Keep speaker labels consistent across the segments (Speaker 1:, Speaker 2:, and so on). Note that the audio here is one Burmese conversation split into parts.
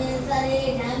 Speaker 1: မေစရေဓမ္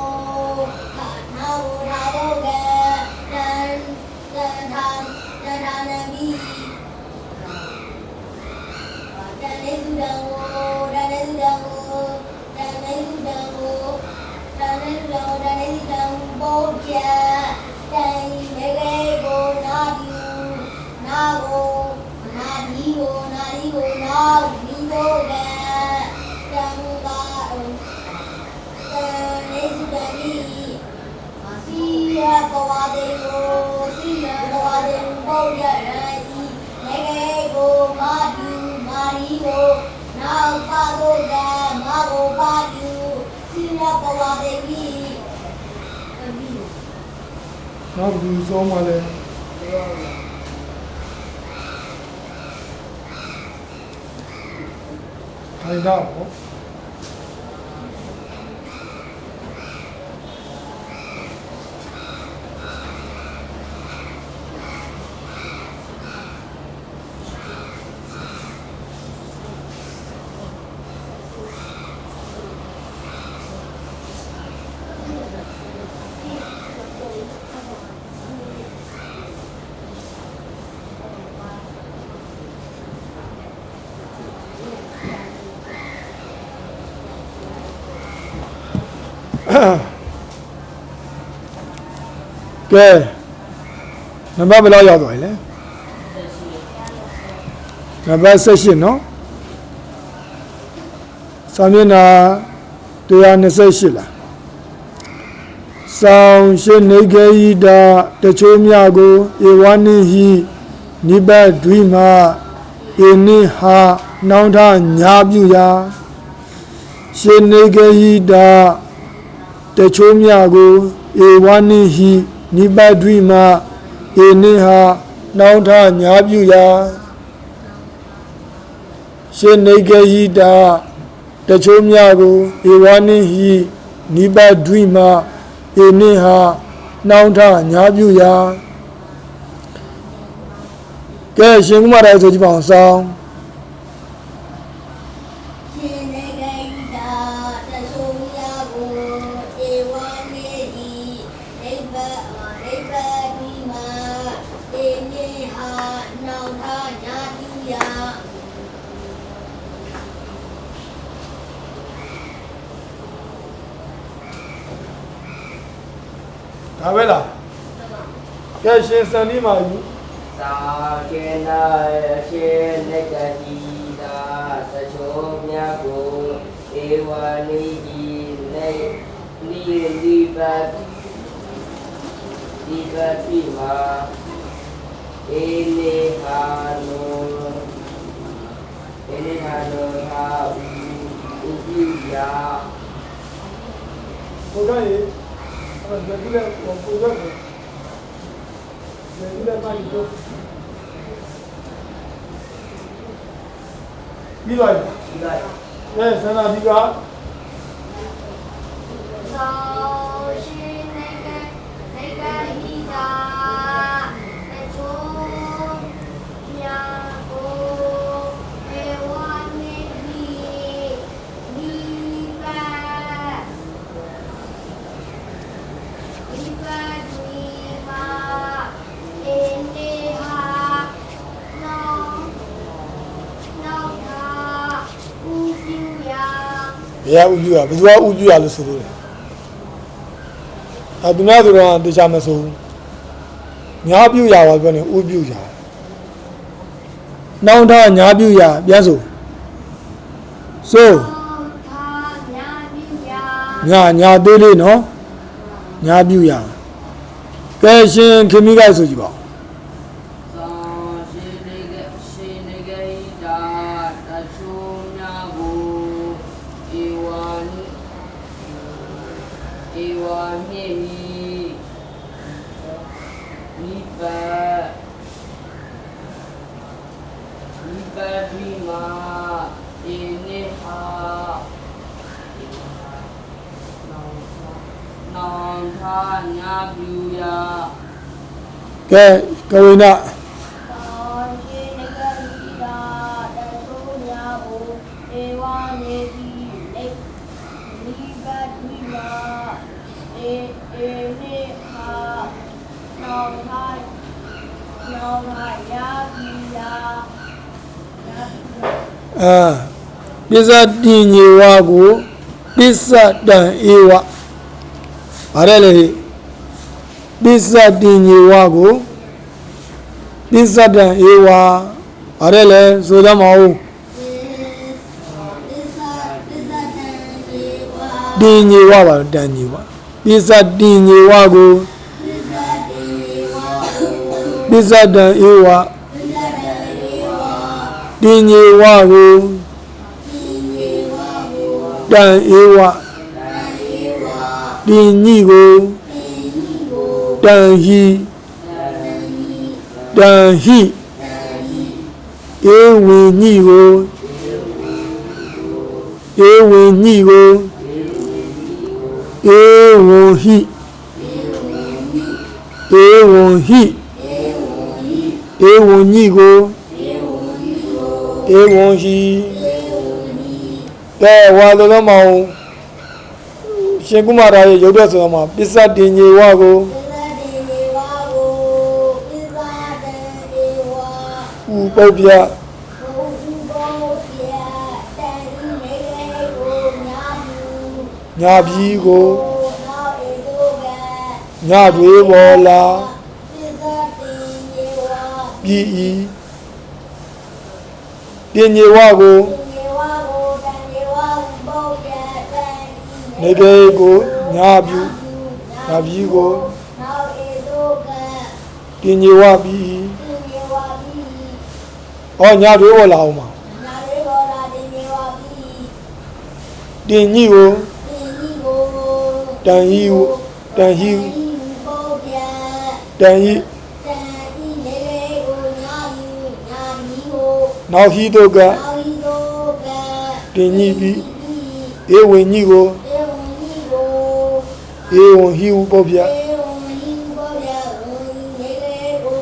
Speaker 1: ကိုနာဒီကိုနာဒီကိုနောက်ဒီကိုကတံကာတန်နေစုတန်ဒီစီရဘဝတေကိုစီရဘဝတေပေါ့ရရဒီနေကေကိုမာဒီမာဒီကိုနောက်ပါတော့ကမာကိုပါဒီစီရဘဝတေကြီး
Speaker 2: နောက်ဘူးစောမှလ ည်းထိုင်တော့ ကဲနံပါတ်ဘယ်လောက်ရောက်သွားပြီလဲနံပါတ်78နော်စာမျက်နှာ128လားဆောင်ရှိနေခေဤတာတချို့မြကိုဧဝနိဟိနိဗ္ဗဒွိမဧနိဟာနောင်ထညာပြုရာရှိနေခေဤတာ တချို့မြကိုဧဝနိဟိနိဗ္ဗဒွိမဧနိဟာနောင်ထညာပြုရာရှိနေခေဤတာတချို့မြကိုဧဝနိဟိနိဗ္ဗဒွိမဧနိဟာနှောင်းထညာပြုရာကဲရှင်ကုမာရဆိုကြည့်ပါအောင်ဆောင်း
Speaker 1: ရှင်နေကိတာတဆုမြာကိုဧဝမေတိနိဗ္ဗာန်နိဗ္ဗာန်ဒီမှာဧနိဟာနောင်ထာညာတိယ
Speaker 2: ဒါပဲလားကဲရှင်စံဒီမာယူ
Speaker 3: သာကေနာရှင်နေကတိတာသချိုမြတ်ကိုဧဝနိကြီးနေနိဒီပတ်ဒီပတ်တိမာဧနေဟာနောဧနေဟာနောဟာဥပိယာ
Speaker 2: ဘုရားရေ အဲ့ဒါဒီလေဘုရားရေဒီလေပါရီတော့ပြီးပါပြီ
Speaker 3: ဒီ
Speaker 2: ဘယ်ကဥပြုရဘယ်သူကဥပြုရလို့ဆိုလို့လဲအဲသူများဆိုတော့တေချာမဆိုဘူးညာပြုရပါပြောနေဥပြုရနောင်ထညာပြုရပြန်ဆိုဆို
Speaker 1: သာညာပိယာ
Speaker 2: ညာညာသေးလေးနော်ညာပြုရကဲရှင်ခင်မိကဆိုကြည့်ပါဦး
Speaker 3: သောရှိနေကရှိနေကဣတာတချုံညာကိုဧဝံ ဧဝံမြေမိနိဗ္ဗာန်နိဗ္ဗာ န်ဒီမာဧနေဟာနောင်ထာညာပြုရာ
Speaker 2: ကဲကဝိန
Speaker 1: သာရှိနဂရိတာတသုညာဘူဧဝနေတိလေနိဗ္ဗာန်ဝိမာဧဧနေဟာနောင်ဟာနောင်ဟာယာပိယာယာပိယာ
Speaker 2: အာပစ္စတိညေဝကိုပစ္စတံဧဝဗါတယ်လေပစ္စတိညေဝကိုပစ္စတံဧဝဗါတယ်လေဆိုသမောင်းတင်ညေဝပါတန်ညေဝ ပစ္စတိညေဝကိုပစ္စတံဧဝတင်ညေဝကိုတန်ဧဝတင်ညိကိုတန်ဟိတန်ဟိဧဝိညိကိုဧဝိညိကို ဧဝံဟိဧဝံဟိဧဝံညိကိုဧဝံဟိကဲဝါသောမောင်ရှင်ကုမာရရဲ့ရုပ်တဲ့ဆိုတော့မှာပစ္စတိညေဝကိုဥပုပ္ပယ ညာပြီးကိုညတွေပေါ်လာပြီးဤတင်ညေဝကိုနေကေကိုညာပြုညာပြီးကို
Speaker 1: နောက်ဧသောက
Speaker 2: တင်ညေဝပြီးဤ
Speaker 1: သူညေဝပိ
Speaker 2: ဟောညာတွေပေါ်လာအောင်ပါ
Speaker 1: နာရေဘောရာတိညေဝပိ
Speaker 2: တင်ညိကို
Speaker 1: တိဟိကို
Speaker 2: တန်ဟိကိုတန်ဟိ
Speaker 1: တိဘောပြ
Speaker 2: တန်ဟိ
Speaker 1: တန်ဤနေလေကိုညာယူညာမီကို
Speaker 2: နောက်ဟိတုက
Speaker 1: နောက်ဟိသောက
Speaker 2: တင်ညိပြီးဧဝံညိကို
Speaker 1: ဧဝံဟိကို
Speaker 2: ဧဝံဟိဥပုပ္ပယ
Speaker 1: ဧဝံဟိဘောပြဝံနေလေကို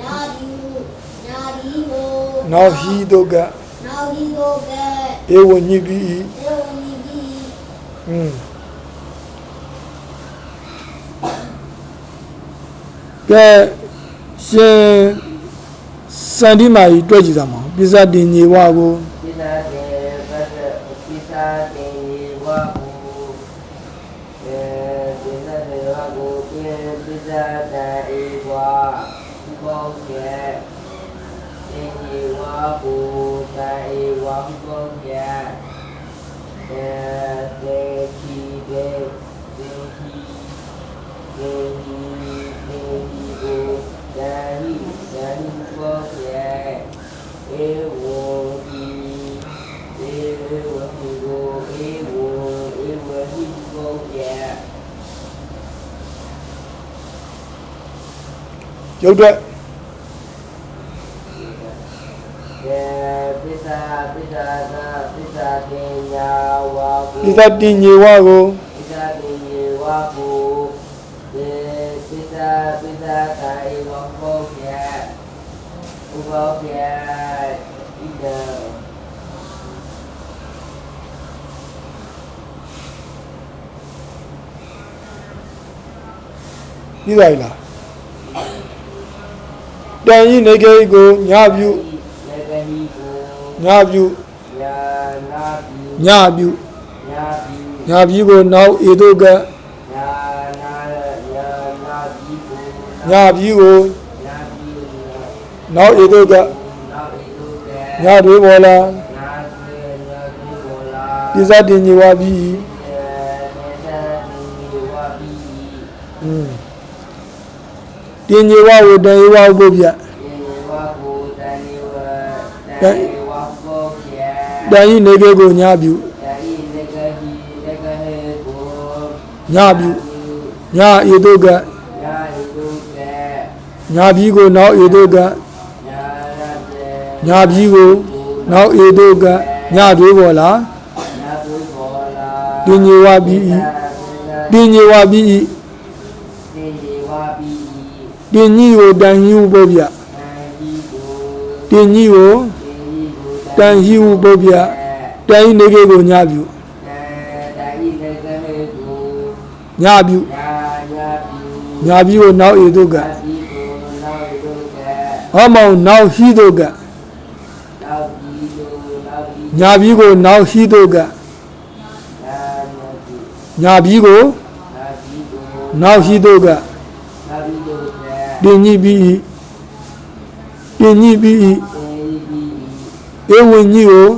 Speaker 1: ညာယူညာဒီကို
Speaker 2: နောက်ဟိတုက
Speaker 1: နောက်ဟိသောက
Speaker 2: ဧဝံညိပြီးဤ
Speaker 1: ဧဝံဟိပိ
Speaker 2: อืม ရှင်စန္ဒီမာကြီးတွေ့ကြည့်သမောင်ပိစတင်ညေဝကို
Speaker 3: ပိစာတေပတ္တပိစာတေဝါဟုေပိစာတေဝါဟုပိပိစာတေဝါဘောကေတေဝါဟုတေဝါဘောကေတေတေခိတေတေခိတေခိတေခိကိုတေဟိတေဟိဘောကေဧဝံဤဧဝံဟိကိုဧဝံဧဝံဟိကိုယ
Speaker 2: ရုပ်တွေ့
Speaker 3: ယေပိစာပိ စာသာပိစာတေညာဝါကု
Speaker 2: ပိစတင်ညေဝကို
Speaker 3: ပိစာတေယေဝါကုယေပိစာပိစာသာဧဝံဘောယဥဘောယဣဒံ
Speaker 2: ပြီးသွားပြီလားတန်ဤနေကေကိုညပြု
Speaker 3: ယေဂဟိကို
Speaker 2: ညပြု
Speaker 3: ညာနာပိ
Speaker 2: ညပြု
Speaker 3: ညာညာပြီ
Speaker 2: ညာပြီးကိုနောက်ဧတုက
Speaker 3: ညာနာညာနာပြီကို
Speaker 2: ညာပြီးကို
Speaker 3: ညာပြီ
Speaker 2: နောက်ဧတုက
Speaker 3: နာပြီတို့က
Speaker 2: ညာတွေပေါ်လာ
Speaker 3: ညာဆွေညာပြီကိုလာ
Speaker 2: ပိစတင်ညီဝပြီး
Speaker 3: အဲနေတာဒီဝါပြီ
Speaker 2: อืม တင်ညီဝကိုတန်ညီဝကိုပြ
Speaker 3: ဒီဝါကိုတန်ဒီဝတန်ဒီဝါကိုပြ
Speaker 2: တန်ဤနေကေကိုညာပြု
Speaker 3: ယာယီလက်ကဟီလက်ကဟေကို
Speaker 2: ညာပြုညာဧတုက
Speaker 3: ညာဟီတို့က
Speaker 2: ညာပြီးကိုနောက်ဧတုက
Speaker 3: ညာရတဲ့
Speaker 2: ညာပြီးကိုနောက်ဧတုကညာတွေပေါ်လာ
Speaker 3: ညာတို့ပေါ်လာ
Speaker 2: တင်ညီဝပြီးဤတင်ညီဝပြီးဤ
Speaker 3: ဒီဝါပြီ
Speaker 2: တင်ညီကိုတန်ညီဟုပုပ္ပယ
Speaker 3: အန်ဒီကို
Speaker 2: တင်ညီကို
Speaker 3: ဒီကို
Speaker 2: တန်ညီဟုပုပ္ပယတန်ဤနေကေကိုညာပြု
Speaker 3: ဒါဤလက်ကဟေကို
Speaker 2: ညာပြု
Speaker 3: ညာညာပြီ
Speaker 2: ညာပြီးကိုနောက်ဧတုက
Speaker 3: ဒီကိုနောက်တို့က
Speaker 2: ဟောမောင်နောက်ဟိတုက
Speaker 3: နောက်ဒီကိုနောက်ဒီ
Speaker 2: ညာပြီးကိုနောက်ဟိတုက
Speaker 3: ညာညာဒီ
Speaker 2: ညာပြီးကို
Speaker 3: နောက်ဒီကို
Speaker 2: နောက်ဟိတုက
Speaker 3: နောက်ဒီတို့က
Speaker 2: တင်ညီပြီးဤတင်ညီပြီးဤ
Speaker 3: အေဒီ
Speaker 2: ဧဝံညီကို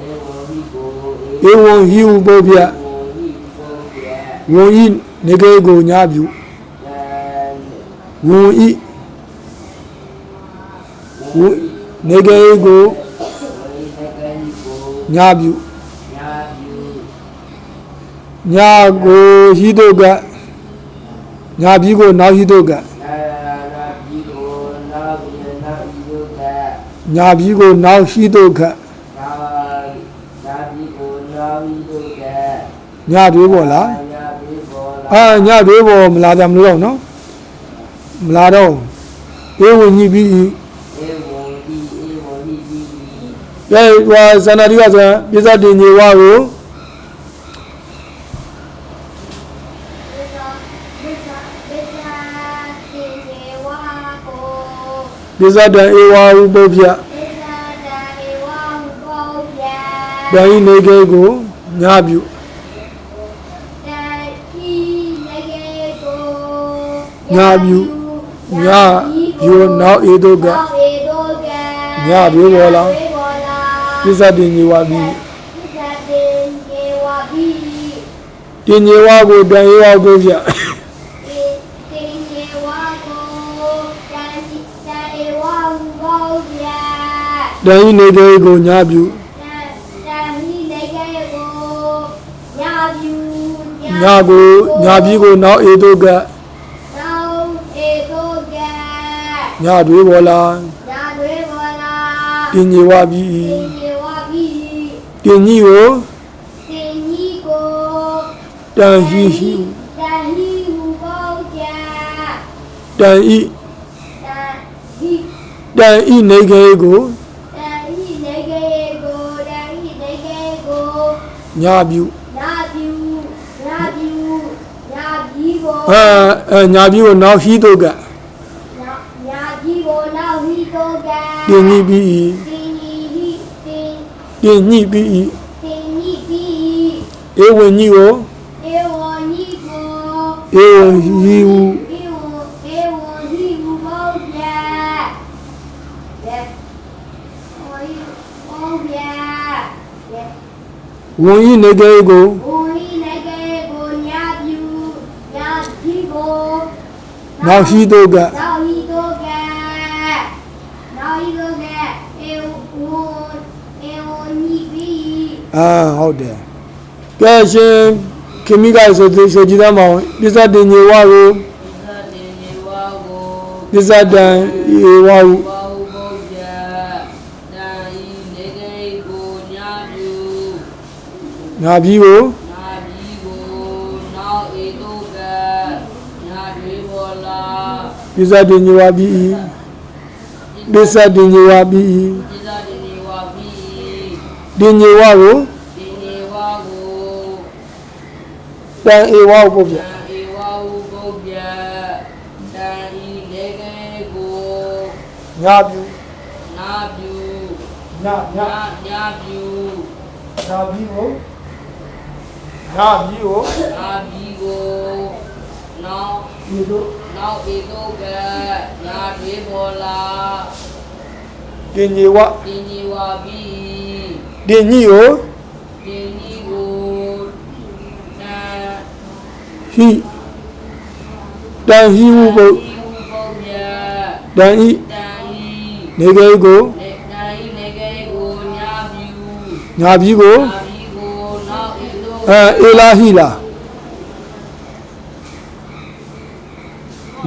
Speaker 3: အေဝဟီကို
Speaker 2: ဧဝံဟိဟုပုပ္ပယ
Speaker 3: ကိုဟီကိုက
Speaker 2: ဝံဤနေကေကိုညာပြု
Speaker 3: အဲ
Speaker 2: ဝံဤဝံနေကေကို
Speaker 3: ဝိသကဟီကို
Speaker 2: ညာပြု
Speaker 3: ညာယူ
Speaker 2: ညာကိုဟိတုကညာပြီးကိုနောက်ဟိတုက
Speaker 3: နာနာဒီကိုနောက်ဒီနောက်ဒီတို့က
Speaker 2: ညာပြီးကိုနောက်ဟိတုက
Speaker 3: နာနာဒီကိုနောက်ဒီတို့က
Speaker 2: ညာတွေပေါ်လား
Speaker 3: ညာဒီပေါ်လာ
Speaker 2: အာညတွေပေါ်မလာကြမလို့တော့နော်မလာတော့ဧဝံညိပြီးဤ
Speaker 3: အေဝံဒီအေဝံဒီဒီ
Speaker 2: ကဲဟိုဇာနာတိကဆိုရင်ပိဿတင်ညေဝကို
Speaker 4: ဒေသာဒေသာဒေသာတေတေဝါကို
Speaker 2: ပိဿတံဧဝဟုပုပ္ပယ
Speaker 4: ဒေသာတာဧဝံဘောယ
Speaker 2: တန်ဤနေကေကိုညာပြု
Speaker 4: တေတိနေကေကို
Speaker 2: ညာပြုညာပြုနောက်ဧတုက
Speaker 4: နောက်ဧတုက
Speaker 2: ညာပြုပေါ်လာ
Speaker 4: ညာပြုပေါ်လာ
Speaker 2: ပိဿတင်ညေဝပြီး
Speaker 4: ပိဿတေကေဝါဘီ
Speaker 2: တင်ညေဝကိုတန်ဧဝဟုပု
Speaker 4: တ
Speaker 2: န်ဤနေကေကိုညာပြု
Speaker 4: တာတာဟိနေကေကိုညာပြု
Speaker 2: ညာကိုညာပြီးကိုနောက်ဧတုက
Speaker 4: နောက်ဧတုက
Speaker 2: ညာတွေပေါ်လာ
Speaker 4: ညာတွေပေါ်လာ
Speaker 2: တင်ညေဝပြီး
Speaker 4: တေကေဝါဘီ
Speaker 2: တင်ညိကို
Speaker 4: တေညီကို
Speaker 2: တန်ဟိဟိ
Speaker 4: တန်ဟိဟူဘောကြ
Speaker 2: တန်ဤ
Speaker 4: တန်ဟိ
Speaker 2: တန်ဤနေကေကို
Speaker 4: တန်
Speaker 2: ညာပြု
Speaker 4: နာပြူနာပြူနာပြီကို
Speaker 2: အာအာညာပြီးကိုနောက်ဟိတုက
Speaker 4: နာနာပြီကိုနောက်ဟိတော့က
Speaker 2: တင်ညိပြီး
Speaker 4: တင်းညီဟိတင်း
Speaker 2: တင်ညိပြီး
Speaker 4: တင်းညီပြီ
Speaker 2: ဧဝံညိကို
Speaker 4: ဧဝံညီကို
Speaker 2: ဧဝံဟိဟု
Speaker 4: ဧဝံဧဝံဟိဟူဘောကြတဲ့ဟိုဟောဗျာတဲ့
Speaker 2: ဝံဤနေကေကို
Speaker 4: ဘုံဟိနေကေကိုညာပြူညာပြီကို
Speaker 2: နောက်ဟိတုက
Speaker 4: နောက်ဟိတော့ကနောက်ဟိတော့ကဧဝံဧဝံညီပြီ
Speaker 2: အာဟုတ်တယ်ကဲရှင်ခေမိကဆိုသူဆိုကြည့်သားမအောင်ပစ္စတင်ညေဝကို
Speaker 3: သတိနေဝါကို
Speaker 2: ပစ္စတံဧဝဟု
Speaker 3: ဘောဘုရားတာဤနေကေကိုညာပြု
Speaker 2: ညာပြီးကို
Speaker 3: နာပြီကိုနောက်ဧတုကညာတွေပေါ်လာ
Speaker 2: ပစ္စတင်ညေဝပြီးပစ္စတင်ညေဝပြီး
Speaker 3: ဒီသာဒီနေဝါပြီ
Speaker 2: တင်ညေဝကို
Speaker 3: ဒီနေဝါကို
Speaker 2: တန်ဧဝဟုပုပ္ပယ
Speaker 3: တံဧဝဟုဘုရားတံဤနေကေကို
Speaker 2: ညာပြု
Speaker 3: နာပြု
Speaker 2: ညာညာ
Speaker 3: ညာညာပြု
Speaker 2: ညာပြီးကို
Speaker 3: န
Speaker 2: နာပြီးကို
Speaker 3: နာဘီကိုနောက်
Speaker 2: ဒီတို့
Speaker 3: နောက်ဧတုကညာတွေပေါ်လာ
Speaker 2: တင်ညီဝ
Speaker 3: တင်ကြီးဝါဘီ
Speaker 2: တင်ညီကို
Speaker 3: တင်ကြီးကိုနာ
Speaker 2: ဟိတန်ဟိဟုပုတ်
Speaker 3: ဒီဟုပုံပြ
Speaker 2: တန်ဤ
Speaker 3: တန်ဤ
Speaker 2: နေကေကို
Speaker 3: နေနိုင်နေကေကိုညာပြူ
Speaker 2: ညာပြီးကို
Speaker 3: ညာဘီကိုနောက်ဧတု
Speaker 2: အဲအေလာဟိလာ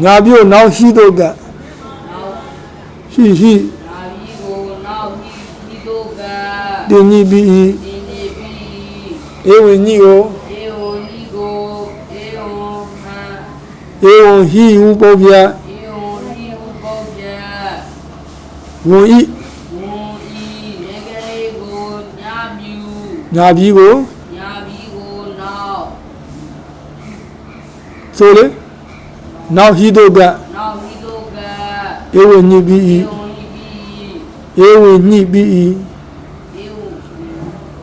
Speaker 2: ညာပြီးကိုနောက်ဟိတုက
Speaker 3: နောက်
Speaker 2: ဟိဟိ
Speaker 3: ညာဘီကိုနောက်ဟိဒီတုက
Speaker 2: တင်ညီပြီးဤ
Speaker 3: တင်နေပြီ
Speaker 2: ဧဝံညီကို
Speaker 3: ဧဝံဤကိုဧဝံဟံ
Speaker 2: ဧဝံဟိဟုပုတ်ပြ
Speaker 3: ဧဝံဤဟုပုံပြ
Speaker 2: ဝံဤ
Speaker 3: ဝံဤနေကေကိုညာပြူ
Speaker 2: ညာပြီးကို
Speaker 3: ညာဘီကိုနောက်
Speaker 2: ဆိုလေနောက်ဟိတုက
Speaker 3: နောက်ဟိတုက
Speaker 2: ဧဝံညီပြီးဤ
Speaker 3: ဧဝံဤဘီ
Speaker 2: ဧဝံညီပြီးဤ
Speaker 3: ဧဝ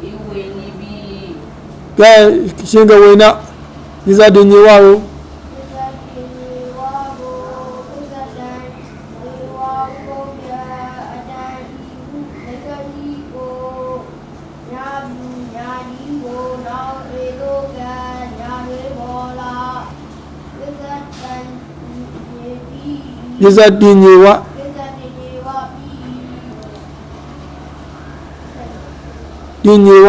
Speaker 3: ဧဝံဤဘီ
Speaker 2: ကဲရှင်ကဝေနဒီဇာတင်ညီဝကို ပစ္စတင်ညီဝတင်ညီဝ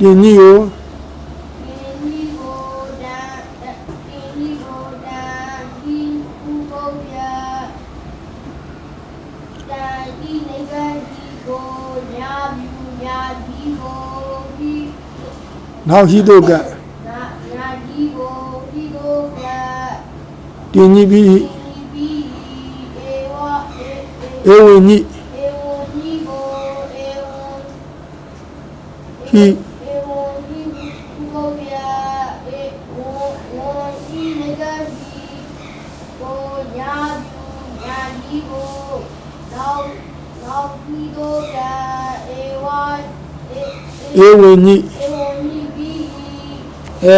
Speaker 4: နာဒီ
Speaker 2: နောက်ဟိတုက
Speaker 4: နာညာဒီကိုဒီကိုက
Speaker 2: တင်ညီပြီး
Speaker 4: ဒီဘီဧဝဧ
Speaker 2: ဧဝံညီ
Speaker 4: ဧဝဒီကိုဧဝ
Speaker 2: ဟိ
Speaker 4: ဧဝဒီကိုဗျာဧဝဝဒီနေကဒီကိုညာမြူညာဒီကိုနောက်နောက်ဒီကိုကဧဝဧ
Speaker 2: ဧဝံညီ
Speaker 4: ဧဝဒီဘီ
Speaker 2: အဲ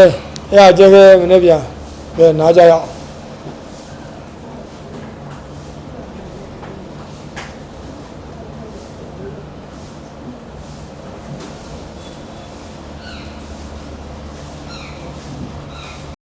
Speaker 2: အဲ့အကျဲခဲမနေ့ပြန်ကဲနားကြရအောင်